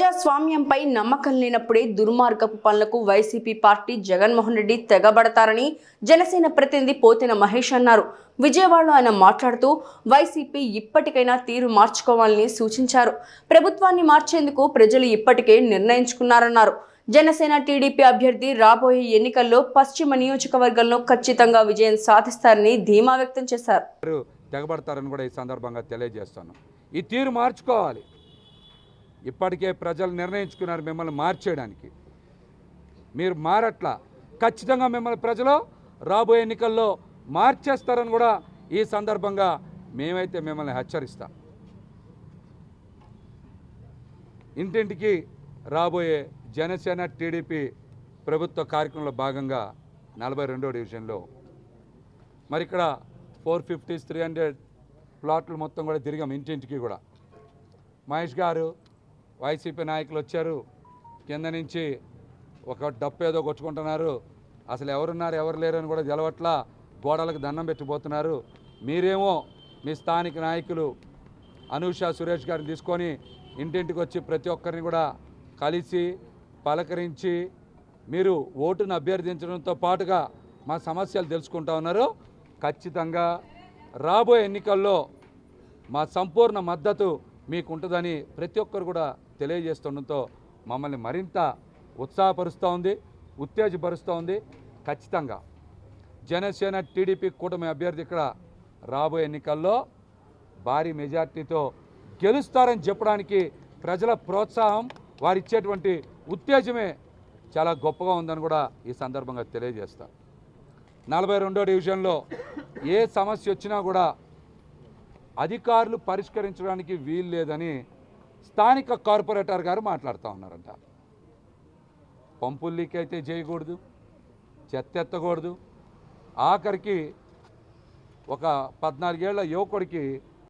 ప్రజాస్వామ్యంపై నమ్మకం లేనప్పుడే దుర్మార్గపు పనులకు వైసీపీ పార్టీ జగన్మోహన్ రెడ్డి తెగబడతారని జనసేన ప్రతినిధి పోతిన మహేష్ అన్నారు. విజయవాడలో ఆయన మాట్లాడుతూ వైసీపీ ఇప్పటికైనా తీరు మార్చుకోవాలని సూచించారు. ప్రభుత్వాన్ని మార్చేందుకు ప్రజలు ఇప్పటికే నిర్ణయించుకున్నారన్నారు. జనసేన టీడీపీ అభ్యర్థి రాబోయే ఎన్నికల్లో పశ్చిమ నియోజకవర్గంలో ఖచ్చితంగా విజయం సాధిస్తారని ధీమా వ్యక్తం చేశారు. తెగబడతారని కూడా ఈ సందర్భంగా తెలియజేస్తాను. ఈ తీరు మార్చుకోవాలి. ఇప్పటికే ప్రజలు నిర్ణయించుకున్నారు మిమ్మల్ని మార్చేయడానికి. మీరు మారట్లా. ఖచ్చితంగా మిమ్మల్ని ప్రజలు రాబోయే ఎన్నికల్లో మార్చేస్తారని కూడా ఈ సందర్భంగా మేమైతే మిమ్మల్ని హెచ్చరిస్తాం. ఇంటింటికి రాబోయే జనసేన టీడీపీ ప్రభుత్వ కార్యక్రమంలో భాగంగా నలభై రెండో డివిజన్లో. మరి ఇక్కడ ఫోర్ ఫిఫ్టీస్ త్రీ హండ్రెడ్ ప్లాట్లు మొత్తం కూడా తిరిగాం ఇంటింటికి కూడా. మహేష్ గారు వైసీపీ నాయకులు వచ్చారు. కింద నుంచి ఒక డప్పు ఏదో కొట్టుకుంటున్నారు. అసలు ఎవరున్నారు ఎవరు లేరు అని కూడా తెలవట్లా. గోడలకు దండం పెట్టిపోతున్నారు. మీరేమో మీ స్థానిక నాయకులు అనూష సురేష్ గారిని తీసుకొని ఇంటింటికి వచ్చి ప్రతి ఒక్కరిని కూడా కలిసి పలకరించి మీరు ఓటును అభ్యర్థించడంతో పాటుగా మా సమస్యలు తెలుసుకుంటా ఉన్నారు. ఖచ్చితంగా రాబోయే ఎన్నికల్లో మా సంపూర్ణ మద్దతు మీకు ఉంటుందని ప్రతి ఒక్కరు కూడా తెలియజేస్తుండటంతో మమ్మల్ని మరింత ఉత్సాహపరుస్తూ ఉంది ఉత్తేజపరుస్తూ ఉంది. ఖచ్చితంగా జనసేన టీడీపీ కూటమి అభ్యర్థి ఇక్కడ రాబోయే ఎన్నికల్లో భారీ మెజార్టీతో గెలుస్తారని చెప్పడానికి ప్రజల ప్రోత్సాహం వారు ఇచ్చేటువంటి ఉత్తేజమే చాలా గొప్పగా ఉందని కూడా ఈ సందర్భంగా తెలియజేస్తా. నలభై రెండో డివిజన్లో ఏ సమస్య వచ్చినా కూడా అధికారులు పరిష్కరించడానికి వీలు లేదని స్థానిక కార్పొరేటర్ గారు మాట్లాడుతూ ఉన్నారంట. పంపులు లీక్ అయితే చేయకూడదు చెత్త ఎత్తకూడదు. ఆఖరికి ఒక పద్నాలుగేళ్ళ యువకుడికి